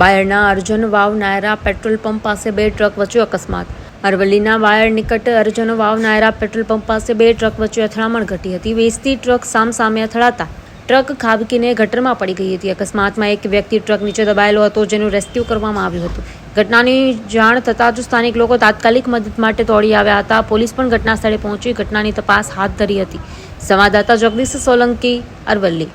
બાયડના Arjun Vav Nayara petrol pump પાસે બે truck વચ્ચે અકસ્માત. અરવલ્લીના વાયર નિકટ અર્જુન વાવ નાયરા પેટ્રોલ પંપ પાસે બે ટ્રક વચ્ચે અથડામણ ઘટી હતી. વેચતી ટ્રક સામસામે અથડાતા ટ્રક ખાબકીને ગટરમાં પડી ગઈ હતી. અકસ્માતમાં એક વ્યક્તિ ટ્રક નીચે દબાયેલો હતો, જેનું રેસ્ક્યુ કરવામાં આવ્યું હતું. ઘટનાની જાણ થતાં જ સ્થાનિક લોકો તાત્કાલિક મદદ માટે દોડી આવ્યા હતા. પોલીસ પણ ઘટના સ્થળે પહોંચી ઘટનાની તપાસ હાથ ધરી હતી. સંવાદદાતા જગદીશ સોલંકી, અરવલ્લી.